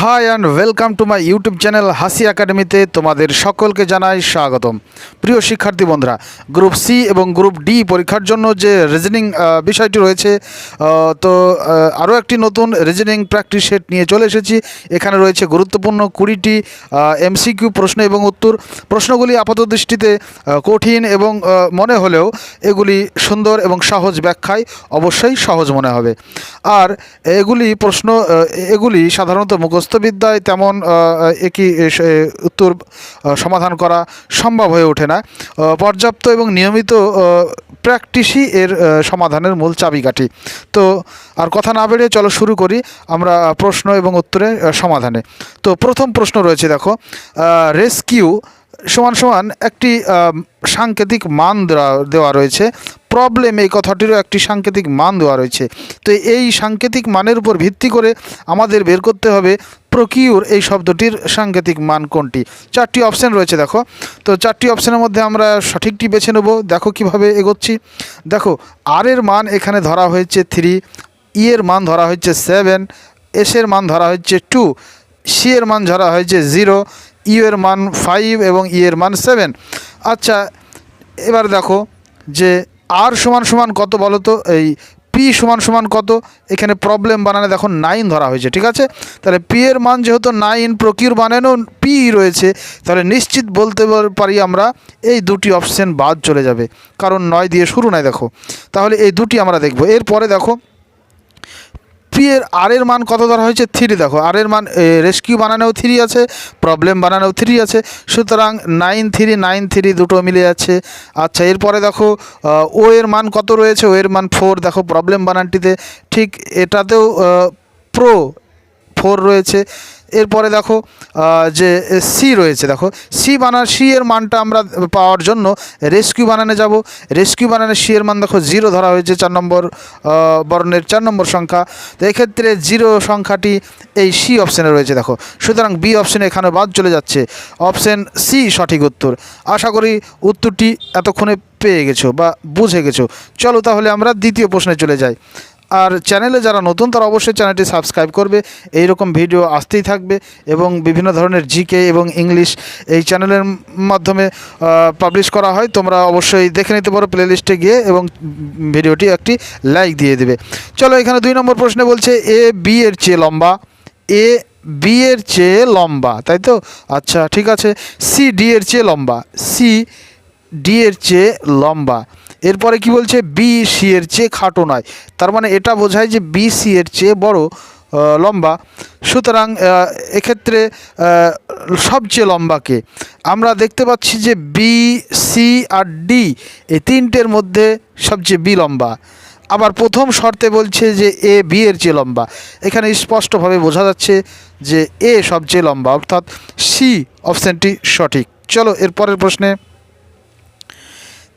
Hi and welcome to my YouTube channel Hasi একাডেমিতে তোমাদের সকলকে জানাই স্বাগতম। প্রিয় শিক্ষার্থী বন্ধুরা গ্রুপ সি এবং গ্রুপ ডি পরীক্ষার জন্য যে রিজনিং বিষয়টি রয়েছে তো আরও একটি নতুন রিজনিং প্র্যাকটিস সেট নিয়ে চলে এসেছি। এখানে রয়েছে গুরুত্বপূর্ণ কুড়িটি এমসিকিউ প্রশ্ন এবং উত্তর। প্রশ্নগুলি আপাত দৃষ্টিতে কঠিন এবং মনে হলেও এগুলি সুন্দর এবং সহজ ব্যাখ্যায় অবশ্যই সহজ মনে হবে। আর এগুলি প্রশ্ন এগুলি সাধারণত মুখস্থবিদ্যায় তেমন একই উত্তর সমাধান করা সম্ভব হয়ে ওঠে না। পর্যাপ্ত এবং নিয়মিত প্র্যাকটিসই এর সমাধানের মূল চাবিকাঠি। তো আর কথা না বেড়ে চলো শুরু করি আমরা প্রশ্ন এবং উত্তরের আহ, সমাধানে। তো প্রথম প্রশ্ন রয়েছে দেখো রেস্কিউ সমান সমান একটি সাংকেতিক মান দেওয়া রয়েছে। প্রবলেম এই কথাটিরও একটি সাংকেতিক মান দেওয়া রয়েছে। তো এই সাংকেতিক মানের উপর ভিত্তি করে আমাদের বের করতে হবে প্রকিউর এই শব্দটির সাংকেতিক মান কোনটি। চারটি অপশান রয়েছে, দেখো। তো চারটি অপশানের মধ্যে আমরা সঠিকটি বেছে নেব। দেখো কীভাবে এগোচ্ছি। দেখো আর এর মান এখানে ধরা হয়েছে থ্রি ই এর মান ধরা হয়েছে সেভেন এস এর মান ধরা হয়েছে টু সি এর মান ধরা হয়েছে জিরো ইউ এর মান ফাইভ এবং ই এর মান সেভেন আচ্ছা এবার দেখো যে আর সমান সমান কত বলো তো? এই পি সমান সমান কত? এখানে প্রবলেম বানানে দেখো নাইন ধরা হয়েছে, ঠিক আছে? তাহলে পি এর মান যেহেতু নাইন প্রকিউর বানানো পি রয়েছে, তাহলে নিশ্চিত বলতে পারি আমরা এই দুটি অপশন বাদ চলে যাবে। কারণ নয় দিয়ে শুরু নয় দেখো। তাহলে এই দুটি আমরা দেখব। এরপরে দেখো পি এর আর এর মান কত ধরা হয়েছে? থ্রি দেখো আর এর মান রেস্কিউ বানানেও থ্রি আছে প্রবলেম বানানেও থ্রি আছে, সুতরাং নাইন থ্রি নাইন থ্রি দুটো মিলে যাচ্ছে। আচ্ছা এরপরে দেখো ও এর মান কত রয়েছে? ও এর মান ফোর দেখো প্রবলেম বানানটিতে, ঠিক এটাতেও প্রো ফোর রয়েছে। এরপরে দেখো যে সি রয়েছে, দেখো সি বানান সি এর মানটা আমরা পাওয়ার জন্য রেস্কিউ বানানে যাব। রেস্কিউ বানানে সি এর মান দেখো জিরো ধরা হয়েছে, চার নম্বর বর্ণের চার নম্বর সংখ্যা। তো এক্ষেত্রে জিরো সংখ্যাটি এই সি অপশানে রয়েছে, দেখো। সুতরাং বি অপশানে এখানে বাদ চলে যাচ্ছে। অপশান সি সঠিক উত্তর। আশা করি উত্তরটি এতক্ষণে পেয়ে গেছো বা বুঝে গেছো। চলো তাহলে আমরা দ্বিতীয় প্রশ্নে চলে যাই। আর চ্যানেলে যারা নতুন, তারা অবশ্যই চ্যানেলটি সাবস্ক্রাইব করবে। এই রকম ভিডিও আসতেই থাকবে এবং বিভিন্ন ধরনের জিকে এবং ইংলিশ এই চ্যানেলের মাধ্যমে পাবলিশ করা হয়। তোমরা অবশ্যই দেখে নিতে পারো প্লেলিস্টে গিয়ে এবং ভিডিওটি একটি লাইক দিয়ে দেবে। চলো এখানে দুই নম্বর প্রশ্নে বলছে এ বি এর চেয়ে লম্বা? এ বি এর চেয়ে লম্বা, তাই তো? আচ্ছা ঠিক আছে। সি ডি এর চেয়ে লম্বা? সি ডি এর চেয়ে লম্বা। এরপরে কি বলছে? বি সি এর চেয়ে খাটো নয়। তার মানে এটা বোঝায় যে বি সি এর চেয়ে বড় লম্বা। সুতরাং এক্ষেত্রে সবচেয়ে লম্বাকে আমরা দেখতে পাচ্ছি যে বি সি আর ডি এই তিনটের মধ্যে সবচেয়ে বি লম্বা। আবার প্রথম শর্তে বলছে যে এ বি এর চেয়ে লম্বা। এখানে স্পষ্টভাবে বোঝা যাচ্ছে যে এ সবচেয়ে লম্বা, অর্থাৎ সি অপশানটি সঠিক। চলো, এরপরের প্রশ্নে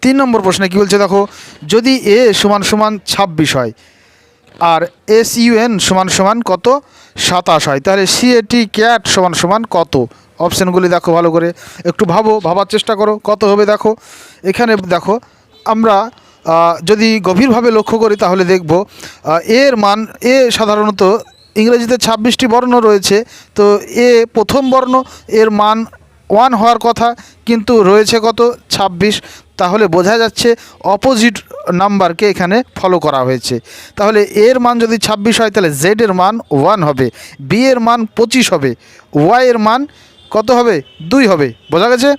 তিন নম্বর প্রশ্নে কী বলছে দেখো, যদি এ সমান সমান ছাব্বিশ হয় আর এস ইউএন সমান সমান কত? সাতাশ হয়। তাহলে সি এটি ক্যাট সমান সমান কত? অপশানগুলি দেখো ভালো করে। একটু ভাবো, ভাবার চেষ্টা করো, কত হবে দেখো? এখানে দেখো, আমরা যদি গভীরভাবে লক্ষ্য করি তাহলে দেখব এর মান এ সাধারণত ইংরেজিতে ছাব্বিশটি বর্ণ রয়েছে, তো এ প্রথম বর্ণ, এর মান ওয়ান হওয়ার কথা, কিন্তু রয়েছে কত? ছাব্বিশ। তাহলে বোঝা যাচ্ছে অপোজিট নাম্বারকে এখানে ফলো করা হয়েছে। তাহলে এর মান যদি ছাব্বিশ হয়, তাহলে জেড এর মান ওয়ান হবে। বি এর মান পঁচিশ হবে। ওয়াই এর মান কত হবে? দুই হবে। বোঝা গেছে?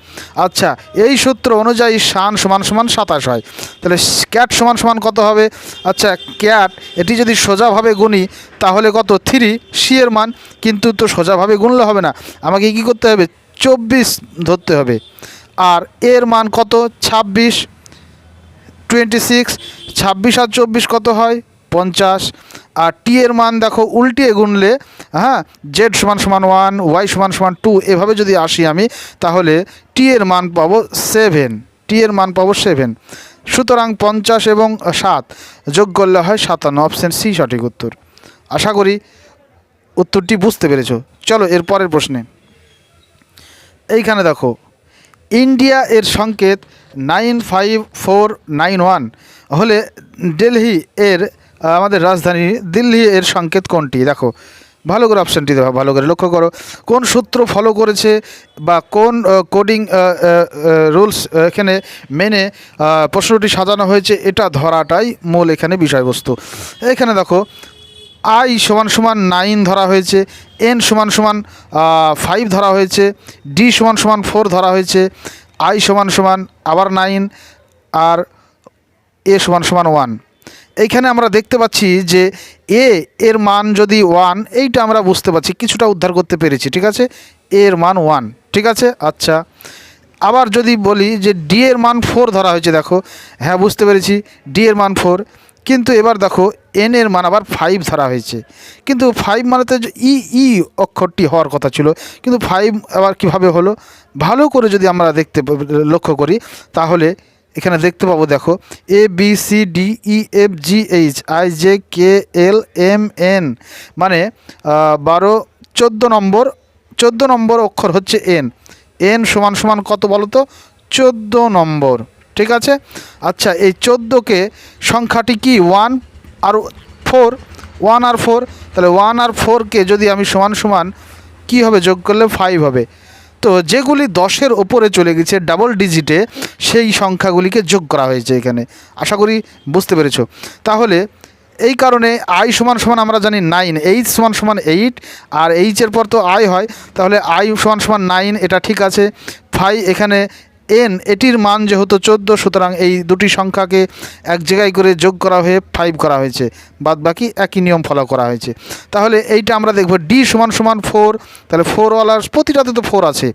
আচ্ছা এই সূত্র অনুযায়ী শান সমান সমান সাতাশ হয়। তাহলে ক্যাট সমান সমান কত হবে? আচ্ছা ক্যাট এটি যদি সোজাভাবে গুনি, তাহলে কত? থ্রি সি এর মান, কিন্তু তো সোজাভাবে গুনলে হবে না। আমাকে কী করতে হবে? চব্বিশ ধরতে হবে। আর এর মান কত? ছাব্বিশ। Twenty six. ছাব্বিশ আর চব্বিশ কত হয়? পঞ্চাশ। আর টি এর মান দেখো উল্টিয়ে গুনলে হ্যাঁ জেড সমান সমান ওয়ান, ওয়াই সমান সমান টু, এভাবে যদি আসি আমি, তাহলে টি এর মান পাবো সেভেন। টি এর মান পাবো সেভেন। সুতরাং পঞ্চাশ এবং সাত যোগ করলে হয় সাতান্ন। অপশান সি সঠিক উত্তর। আশা করি উত্তরটি বুঝতে পেরেছ। চলো এর পরের প্রশ্নে। এইখানে দেখো, ইন্ডিয়া এর সংকেত nine five four nine one. হলে দিল্লি এর আমাদের রাজধানী দিল্লি এর সংকেত কোনটি? দেখো, ভালো করে অপশানটি দেখো, ভালো করে লক্ষ্য করো। কোন সূত্র ফলো করেছে বা কোন কোডিং রুলস এখানে মেনে প্রশ্নটি সাজানো হয়েছে, এটা ধরাটাই মূল এখানে বিষয়বস্তু। এখানে দেখো আই সমান সমান নাইন ধরা হয়েছে, এন সমান সমান ফাইভ ধরা হয়েছে, ডি সমান সমান ফোর ধরা হয়েছে, আই সমান সমান আবার নাইন, আর এ সমান সমান ওয়ান। এইখানে আমরা দেখতে পাচ্ছি যে এ এর মান যদি ওয়ান, এইটা আমরা বুঝতে পারছি, কিছুটা উদ্ধার করতে পেরেছি, ঠিক আছে? এর মান ওয়ান, ঠিক আছে? আচ্ছা। আবার যদি বলি যে ডি এর মান ফোর ধরা হয়েছে, দেখো। হ্যাঁ বুঝতে পেরেছি, ডি এর মান ফোর। কিন্তু এবার দেখো এন এর মান আবার ফাইভ ধরা হয়েছে। কিন্তু ফাইভ মানে তো ই ই অক্ষরটি হওয়ার কথা ছিল। কিন্তু ফাইভ আবার কীভাবে হলো? ভালো করে যদি আমরা দেখতে লক্ষ্য করি, তাহলে এখানে দেখতে পাবো দেখো A B C D E F G H I J K L M N মানে বারো, চোদ্দ নম্বর চোদ্দ নম্বর অক্ষর হচ্ছে এন এন সমান সমান কত বলো তো চোদ্দ নম্বর। ঠিক আছে? আচ্ছা এই চোদ্দোকে সংখ্যাটি কি? ওয়ান আর ফোর? ওয়ান আর ফোর? তাহলে ওয়ান আর ফোরকে যদি আমি সমান সমান কী হবে? যোগ করলে ফাইভ হবে। তো যেগুলি দশের ওপরে চলে গেছে ডাবল ডিজিটে সেই সংখ্যাগুলিকে যোগ করা হয়েছে এখানে। আশা করি বুঝতে পেরেছ। তাহলে এই কারণে আই সমান সমান আমরা জানি নাইন এইচ সমান সমান এইট আর এইচের পর তো আই হয়, তাহলে আই সমান সমান নাইন এটা ঠিক আছে। ফাই এখানে এন, এটির মান যেহেতু চোদ্দ, সুতরাং এই দুটি সংখ্যাকে এক জায়গায় করে যোগ করা হয়ে ফাইভ করা হয়েছে। বাদ বাকি একই নিয়ম ফলো করা হয়েছে। তাহলে এইটা আমরা দেখব ডি সমান সমান ফোর তাহলে ফোরওয়ালার প্রতিটাতে তো ফোর আছে।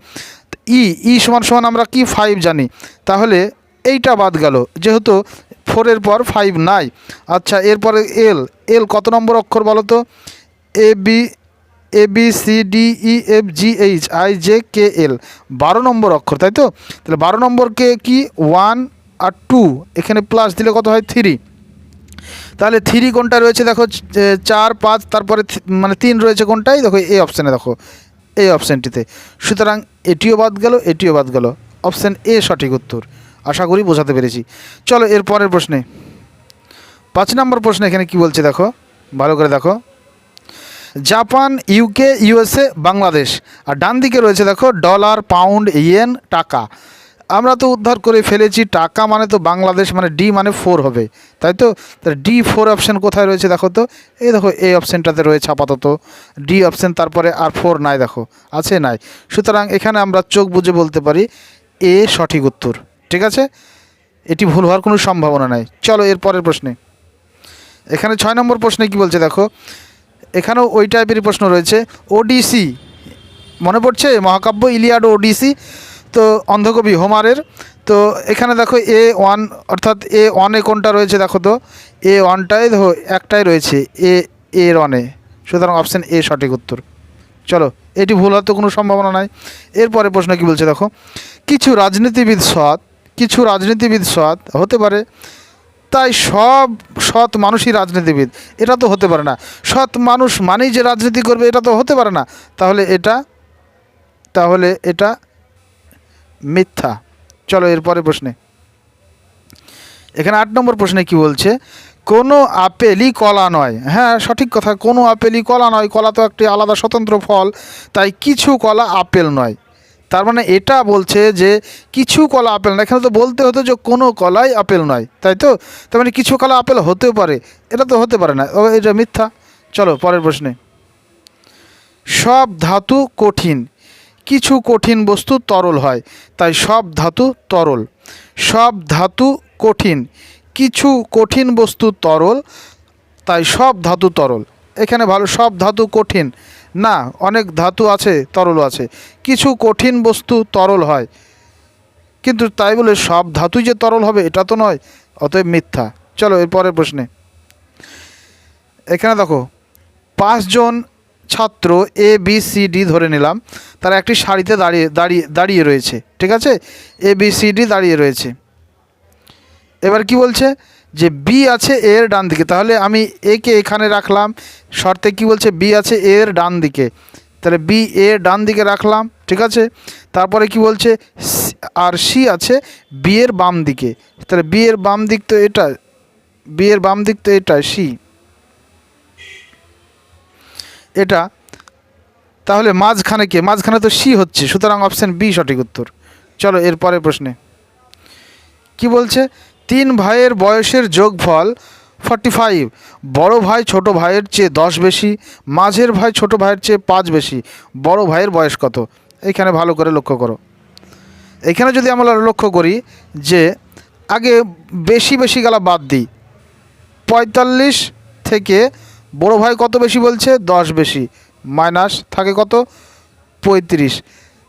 ই ই সমান সমান আমরা কি ফাইভ জানি? তাহলে এইটা বাদ গেল, যেহেতু ফোরের পর ফাইভ নাই। আচ্ছা এরপরে এল এল কত নম্বর অক্ষর বলো তো A B A B C D E F G H I J K L বারো নম্বর অক্ষর, তাই তো? তাহলে বারো নম্বরকে কি ওয়ান আর টু এখানে প্লাস দিলে কত হয়? থ্রি তাহলে থ্রি কোনটা রয়েছে? দেখো চার, পাঁচ, তারপরে মানে তিন রয়েছে কোনটাই? দেখো এই অপশানে দেখো। এই অপশানটিতে সুতরাং এটিও বাদ গেল, এটিও বাদ গেল। অপশান এ সঠিক উত্তর। আশা করি বোঝাতে পেরেছি। চলো, এর পরের প্রশ্নে। পাঁচ নম্বর প্রশ্ন এখানে কি বলছে দেখো? ভালো করে দেখো। Japan UK USA Bangladesh. আর ডান দিকে রয়েছে দেখো ডলার পাউন্ড ইয়েন টাকা। আমরা তো উদ্ধার করে ফেলেছি, টাকা মানে তো বাংলাদেশ মানে ডি মানে ফোর হবে। তাই তো? তাহলে ডি ফোর অপশান কোথায় রয়েছে দেখো তো? এই দেখো এই অপশানটাতে রয়েছে আপাতত। ডি অপশান তারপরে আর ফোর নাই দেখো। আছে নাই। সুতরাং এখানে আমরা চোখ বুঝে বলতে পারি এ সঠিক উত্তর। ঠিক আছে? এটি ভুল হওয়ার কোনো সম্ভাবনা নাই। চলো এর পরের প্রশ্নে। এখানে ছয় নম্বর প্রশ্নে কি বলছে দেখো? এখানেও ওই টাইপেরই প্রশ্ন রয়েছে। ওডিসি মনে পড়ছে? মহাকাব্য ইলিয়াড ওডিসি তো অন্ধকবি হোমারের। তো এখানে দেখো এ ওয়ান অর্থাৎ এ ওয়ানে কোনটা রয়েছে দেখো তো? এ ওয়ানটাই দেখো, একটাই রয়েছে এ এর ওয়ানে সুতরাং অপশান এ সঠিক উত্তর। চলো, এটি ভুল হওয়ার তো কোনো সম্ভাবনা নাই। এরপরে প্রশ্ন কি বলছে দেখো? কিছু রাজনীতিবিদ সৎ, কিছু রাজনীতিবিদ সৎ, হতে পারে। তাই সব সৎ মানুষই রাজনীতিবিদ। এটা তো হতে পারে না। সৎ মানুষ মানেই যে রাজনীতি করবে, এটা তো হতে পারে না। তাহলে এটা তাহলে এটা মিথ্যা। চলো এরপরে প্রশ্নে। এখানে আট নম্বর প্রশ্নে কি বলছে? কোনো আপেলই কলা নয়। হ্যাঁ সঠিক কথা। কোনো আপেলই কলা নয়। কলা তো একটি আলাদা স্বতন্ত্র ফল। তাই কিছু কলা আপেল নয়। তার মানে এটা বলছে যে কিছু কলা আপেল নয় এখানে তো বলতে হতো যে কোনো কলাই আপেল নয় তাই তো? তার মানে কিছু কলা আপেল হতেও পারে এটা তো হতে পারে না। ও, এটা মিথ্যা। চলো পরের প্রশ্নে। সব ধাতু কঠিন কিছু কঠিন বস্তু তরল হয় তাই সব ধাতু তরল। সব ধাতু কঠিন কিছু কঠিন বস্তু তরল তাই সব ধাতু তরল। এখানে ভালো সব ধাতু কঠিন না, অনেক ধাতু আছে, তরল আছে। কিছু কঠিন বস্তু তরল হয়। কিন্তু তাই বলে সব ধাতুই যে তরল হবে, এটা তো নয়, অতএব মিথ্যা। চলো, এর পরের প্রশ্নে। এখানে দেখো, পাঁচজন ছাত্র এ বি সি ডি ধরে নিলাম। তারা একটি সারিতে দাঁড়িয়ে দাঁড়িয়ে দাঁড়িয়ে রয়েছে, ঠিক আছে? এ বি সি ডি দাঁড়িয়ে রয়েছে। এবার কি বলছে? যে বি আছে এর ডান দিকে। তাহলে আমি একে এখানে রাখলাম। শর্তে কি বলছে? বি আছে এর ডান দিকে। তাহলে বি এ ডান দিকে রাখলাম, ঠিক আছে? তারপরে কি বলছে? আর সি আছে বি এর বাম দিকে। তাহলে বি এর বাম দিক তো এটা বি এর বাম দিক তো এটা সি এটা। তাহলে মাঝখানে কে? মাঝখানে তো সি হচ্ছে, সুতরাং অপশান বি সঠিক উত্তর। চলো এরপরের প্রশ্নে। কি বলছে? তিন ভাইয়ের বয়সের যোগফল ফর্টি ফাইভ বড়ো ভাই ছোট ভাইয়ের চেয়ে দশ বেশি, মাঝের ভাই ছোট ভাইয়ের চেয়ে পাঁচ বেশি। বড় ভাইয়ের বয়স কত? এইখানে ভালো করে লক্ষ্য করো। এখানে যদি আমরা লক্ষ্য করি যে, আগে বেশি বেশি গেলা বাদ দিই। পঁয়তাল্লিশ থেকে বড় ভাই কত বেশি বলছে? দশ বেশি। মাইনাস থাকে কত? পঁয়ত্রিশ।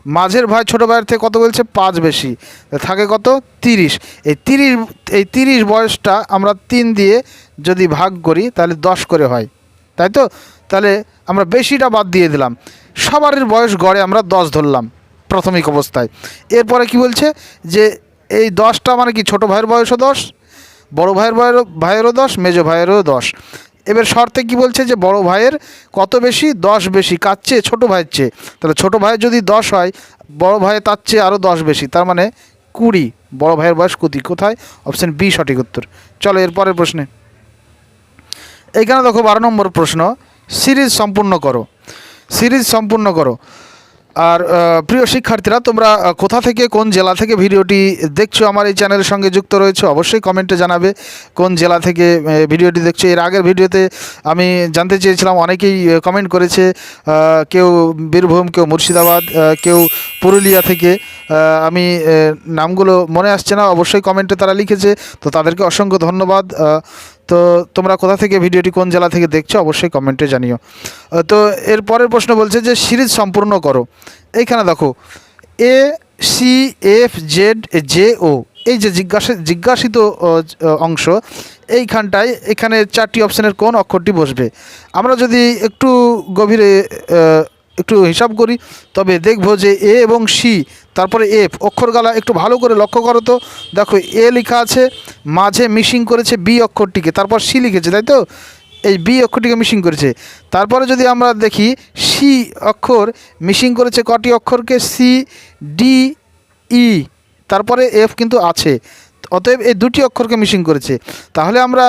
মাঝের ভাই ছোটো ভাইয়ের থেকে কত বলছে? পাঁচ বেশি। থাকে কত? তিরিশ। এই তিরিশ এই তিরিশ বয়সটা আমরা তিন দিয়ে যদি ভাগ করি, তাহলে দশ করে হয়। তাই তো? তাহলে আমরা বেশিটা বাদ দিয়ে দিলাম। সবারই বয়স গড়ে আমরা দশ ধরলাম, প্রাথমিক অবস্থায়। এরপরে কি বলছে? যে এই দশটা মানে কি ছোটো ভাইয়ের বয়সও দশ, বড় ভাইয়ের ভাইয়েরও দশ, মেজো ভাইয়েরও দশ। এবার শর্তে কি বলছে যে বড় ভাইয়ের কত বেশি? দশ বেশি। কার চেয়ে? ছোটো ভাইয়ের চেয়ে। তাহলে ছোটো ভাইয়ের যদি দশ হয়, বড় ভাইয়ের তার চেয়ে আরও দশ বেশি। তার মানে কুড়ি। বড় ভাইয়ের বয়স কুতি কোথায়? অপশান বি সঠিক উত্তর। চলো এরপরের প্রশ্নে। এইখানে দেখো বারো নম্বর প্রশ্ন। সিরিজ সম্পূর্ণ করো। সিরিজ সম্পূর্ণ করো। আর প্রিয় শিক্ষার্থীরা, তোমরা কোথা থেকে, কোন জেলা থেকে ভিডিওটি দেখছ আমার এই চ্যানেলের সঙ্গে যুক্ত রয়েছে, অবশ্যই কমেন্টে জানাবে কোন জেলা থেকে ভিডিওটি দেখছ। এর আগের ভিডিওতে আমি জানতে চেয়েছিলাম, অনেকেই কমেন্ট করেছে কেউ বীরভূম, কেউ মুর্শিদাবাদ কেউ পুরুলিয়া থেকে আমি নামগুলো মনে আসছে না, অবশ্যই কমেন্টে তারা লিখেছে, তো তাদেরকে অসংখ্য ধন্যবাদ তো তোমরা কোথা থেকে ভিডিওটি কোন জেলা থেকে দেখছ অবশ্যই কমেন্টে জানিও। তো এর পরের প্রশ্ন বলছে যে সিরিজ সম্পূর্ণ করো। এইখানে দেখো A C F Z J O এই যে জিজ্ঞাসা, জিজ্ঞাসিত অংশ, এইখানটায় এখানে চারটি অপশানের কোন অক্ষরটি বসবে? আমরা যদি একটু গভীরে একটু হিসাব করি, তবে দেখব যে এ এবং সি, তারপরে এফ অক্ষরগালা একটু ভালো করে লক্ষ্য করো তো। দেখো, এ লেখা আছে, মাঝে মিশিং করেছে বি অক্ষরটিকে, তারপর সি লিখেছে, তাই তো? এই বি অক্ষরটিকে মিশিং করেছে। তারপরে যদি আমরা দেখি, সি অক্ষর মিশিং করেছে কটি অক্ষরকে? সি, ডি, ই, তারপরে এফ কিন্তু আছে। অতএব এই দুটি অক্ষরকে মিশিং করেছে। তাহলে আমরা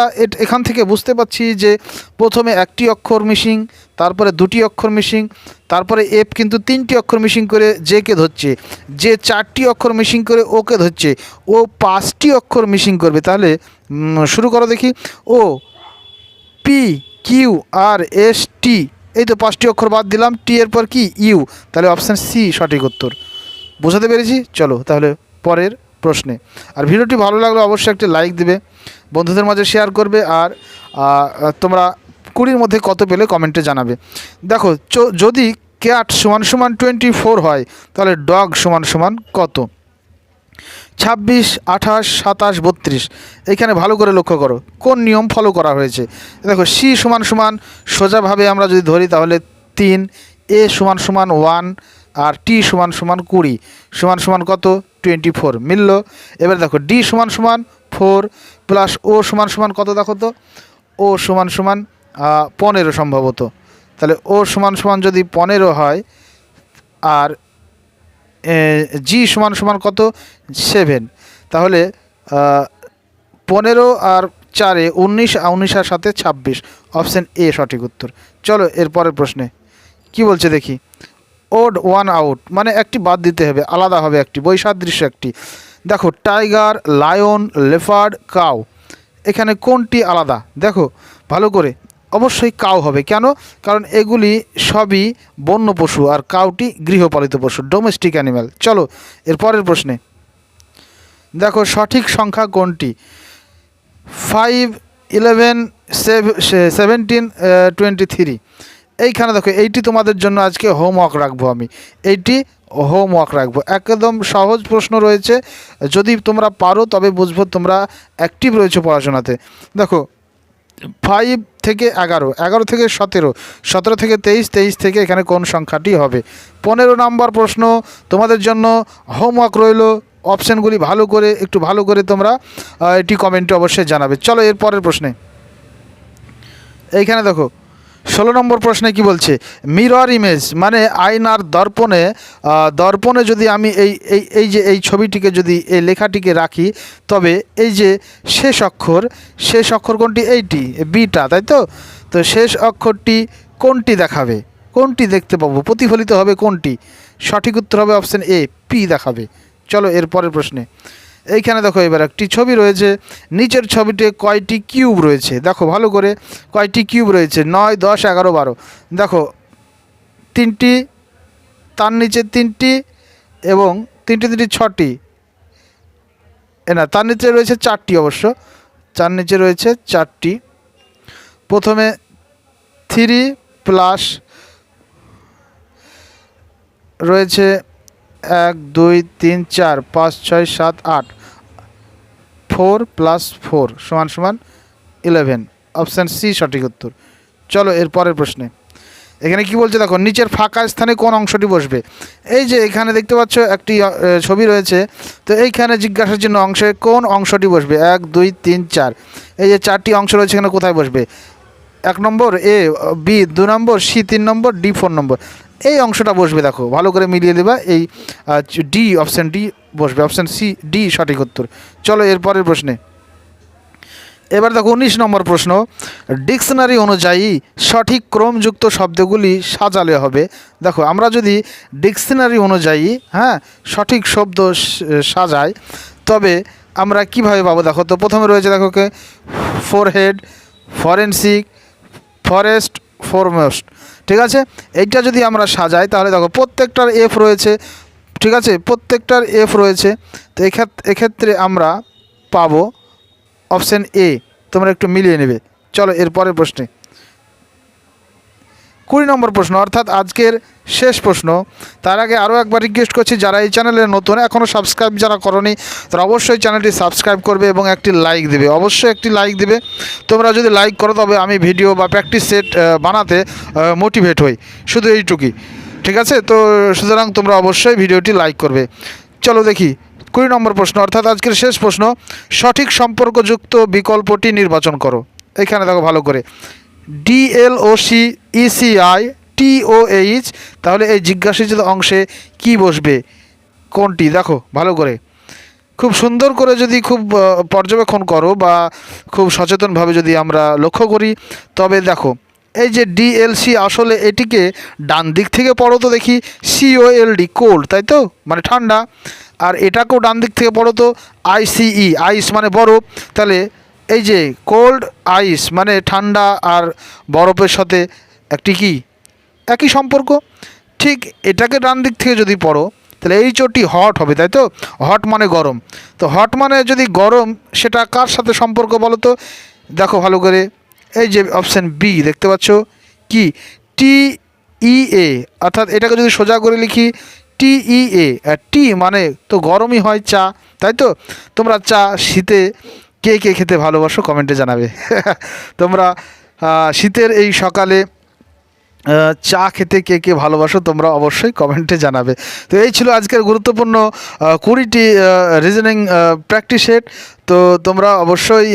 এখান থেকে বুঝতে পারছি যে প্রথমে একটি অক্ষর মিশিং তারপরে দুটি অক্ষর মিশিং তারপরে এফ কিন্তু তিনটি অক্ষর মিশিং করে জে কে ধরছে। যে চারটি অক্ষর মিশিং করে ওকে ধরছে, ও পাঁচটি অক্ষর মিশিং করবে। তাহলে শুরু করো দেখি। O P Q R S T এই তো পাঁচটি অক্ষর বাদ দিলাম। টি এর পর কি? ইউ তাহলে অপশান সি সঠিক উত্তর। বোঝাতে পেরেছি? চলো তাহলে পরের প্রশ্নে। আর ভিডিওটি ভালো লাগলে অবশ্যই একটি লাইক দিবে, বন্ধুদের মাঝে শেয়ার করবে আর তোমরা কুড়ির মধ্যে কত পেলে কমেন্টে জানাবে। দেখো যদি ক্যাট সমান সমান টোয়েন্টি ফোর হয়, তাহলে ডগ সমান সমান কত? ছাব্বিশ, আঠাশ, সাতাশ, বত্রিশ। এইখানে ভালো করে লক্ষ্য করো, কোন নিয়ম ফলো করা হয়েছে? দেখো সি সমান সমান সোজাভাবে আমরা যদি ধরি, তাহলে তিন এ সমান সমান ওয়ান আর টি সমান সমান কুড়ি। সমান সমান কত? টোয়েন্টি ফোর মিলল। এবার দেখো ডি সমান সমান ফোর প্লাস ও সমান সমান কত দেখো তো? ও সমান সমান পনেরো সম্ভবত। তাহলে ও সমান সমান যদি পনেরো হয়, আর জি সমান সমান কত? সেভেন। তাহলে পনেরো আর চারে উনিশ উনিশ আর সাথে ছাব্বিশ। অপশান এ সঠিক উত্তর। চলো এর পরের প্রশ্নে। কি বলছে দেখি? ওড ওয়ান আউট মানে একটি বাদ দিতে হবে, আলাদা হবে একটি, বৈসাদৃশ্য একটি। দেখো, টাইগার, লায়ন, লেফার্ড, কাউ, এখানে কোনটি আলাদা? দেখো, ভালো করে। অবশ্যই কাউ হবে, কেন? কারণ এগুলি সবই বন্য পশু, আর কাউটি গৃহপালিত পশু, ডোমেস্টিক অ্যানিম্যাল। চলো, এর পরের প্রশ্নে। দেখো, সঠিক সংখ্যা কোনটি? Five, eleven seventeen twenty three এইখানে দেখো, এইটি তোমাদের জন্য আজকে হোমওয়ার্ক রাখব আমি। এইটি হোমওয়ার্ক রাখব। একদম সহজ প্রশ্ন রয়েছে। যদি তোমরা পারো, তবে বুঝব তোমরা অ্যাক্টিভ রয়েছে পড়াশোনাতে। দেখো ফাইভ থেকে এগারো এগারো থেকে সতেরো সতেরো থেকে তেইশ তেইশ থেকে এখানে কোন সংখ্যাটি হবে? পনেরো নাম্বার প্রশ্ন, তোমাদের জন্য হোমওয়ার্ক রইল। অপশানগুলি ভালো করে, একটু ভালো করে তোমরা এটি কমেন্টে অবশ্যই জানাবে। চলো, এর পরের প্রশ্নে। এইখানে দেখো ষোলো নম্বর প্রশ্নে কি বলছে? মিরর ইমেজ মানে আয়নার দর্পণে দর্পণে যদি আমি এই এই এই যে এই ছবিটিকে যদি এই লেখাটিকে রাখি, তবে এই যে শেষ অক্ষর শেষ অক্ষর কোনটি? এইটি, বিটা, তাই তো? তো শেষ অক্ষরটি কোনটি দেখাবে? কোনটি দেখতে পাবো? প্রতিফলিত হবে কোনটি? সঠিক উত্তর হবে অপশান এ পি দেখাবে। চলো এর পরের প্রশ্নে। এইখানে দেখো এবার একটি ছবি রয়েছে। নিচের ছবিতে কয়টি কিউব রয়েছে? দেখো ভালো করে, কয়টি কিউব রয়েছে? নয়, দশ, এগারো, বারো। দেখো, তিনটি, তার নিচে তিনটি এবং তিনটি তিনটি, ছটি। এ না, তার নিচে রয়েছে চারটি অবশ্য। চার নিচে রয়েছে চারটি। প্রথমে থ্রি প্লাস রয়েছে এক, দুই, তিন, চার, পাঁচ, ছয়, সাত, আট। ফোর প্লাস ফোর সমান সমান ইলেভেন। অপশান সি সঠিক উত্তর। চলো এর পরের প্রশ্নে। এখানে কি বলছে দেখো, নিচের ফাঁকা স্থানে কোন অংশটি বসবে? এই যে এখানে দেখতে পাচ্ছ একটি ছবি রয়েছে, তো এইখানে জিজ্ঞাসার জন্য অংশে কোন অংশটি বসবে? এক, দুই, তিন, চার। এই যে চারটি অংশ রয়েছে, এখানে কোথায় বসবে? এক নম্বর এ, বি, দু নম্বর, সি, তিন নম্বর, ডি, ফোর নম্বর। এই অংশটা বসবে, দেখো। ভালো করে মিলিয়ে দেবা। এই ডি অপশান ডি বসবে। অপশান সি, ডি সঠিক উত্তর। চলো এর পরের প্রশ্নে। এবার দেখো উনিশ নম্বর প্রশ্ন। ডিকশনারি অনুযায়ী সঠিক ক্রমযুক্ত শব্দগুলি সাজালে হবে। দেখো, আমরা যদি ডিকশনারি অনুযায়ী হ্যাঁ সঠিক শব্দ সাজাই, তবে আমরা কীভাবে পাবো? দেখো, তো প্রথমে রয়েছে, দেখো, কে, ফোরহেড, ফরেনসিক, ফরেস্ট, ফরমোস্ট। ঠিক আছে? এইটা যদি আমরা সাজাই, তাহলে দেখো প্রত্যেকটার এফ রয়েছে। ঠিক আছে? প্রত্যেকটার এফ রয়েছে। তো এক্ষেত্রে আমরা পাবো অপশান এ তোমরা একটু মিলিয়ে নেবে। চলো, এরপরের প্রশ্নে। কুড়ি নম্বর প্রশ্ন, অর্থাৎ আজকের শেষ প্রশ্ন। তার আগে আরও একবার রিকোয়েস্ট করছি, যারা এই চ্যানেলে নতুন এখনও সাবস্ক্রাইব যারা করনি, তারা অবশ্যই চ্যানেলটি সাবস্ক্রাইব করবে এবং একটি লাইক দেবে। অবশ্যই একটি লাইক দেবে। তোমরা যদি লাইক করো, তবে আমি ভিডিও বা প্র্যাকটিস সেট বানাতে মোটিভেট হই। শুধু এইটুকুই। ঠিক আছে? তো সুতরাং তোমরা অবশ্যই ভিডিওটি লাইক করবে। চলো দেখি। কুড়ি নম্বর প্রশ্ন, অর্থাৎ আজকের শেষ প্রশ্ন, সঠিক সম্পর্কযুক্ত বিকল্পটি নির্বাচন করো। এখানে দেখো ভালো করে। ডিএলওসি ইসিআই টিওএইচ তাহলে এই জিজ্ঞাসিত অংশে কি বসবে? কোনটি? দেখো, ভালো করে। খুব সুন্দর করে যদি খুব পর্যবেক্ষণ করো বা খুব সচেতনভাবে যদি আমরা লক্ষ্য করি, তবে দেখো, এই যে ডিএলসি আসলে এটিকে ডান দিক থেকে পড়ো তো দেখি সিওএলডি কোল্ড তাই তো? মানে ঠান্ডা। আর এটাকেও ডান দিক থেকে পড়ো তো আইসিই আইস মানে বরফ। তাহলে এই যে কোল্ড আইস মানে ঠান্ডা আর বরফের সাথে একটি কি? একই সম্পর্ক? ঠিক এটাকে ডান দিক থেকে যদি পড়ো, তাহলে এই চোটটি হট হবে, তাই তো? হট মানে গরম। তো হট মানে যদি গরম, সেটা কার সাথে সম্পর্ক বলো তো? দেখো ভালো করে। এই যে অপশান বি দেখতে পাচ্ছ? কি? টি ই এ অর্থাৎ এটাকে যদি সোজা করে লিখি টি ই এ টি মানে তো গরমই হয় চা, তাই তো? তোমরা চা, শীতে কে কে খেতে ভালোবাসো কমেন্টে জানাবে। তোমরা শীতের এই সকালে চা খেতে কে কে ভালোবাসো তোমরা অবশ্যই কমেন্টে জানাবে। তো এই ছিল আজকের গুরুত্বপূর্ণ কুড়িটি রিজনিং প্র্যাকটিস সেট তো তোমরা অবশ্যই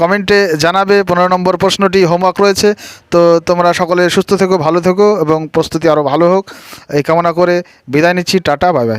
কমেন্টে জানাবে। পনেরো নম্বর প্রশ্নটি হোমওয়ার্ক রয়েছে। তো তোমরা সকলে সুস্থ থেকো, ভালো থেকো এবং প্রস্তুতি আরও ভালো হোক। এই কামনা করে বিদায় নিচ্ছি। Tata, bye bye.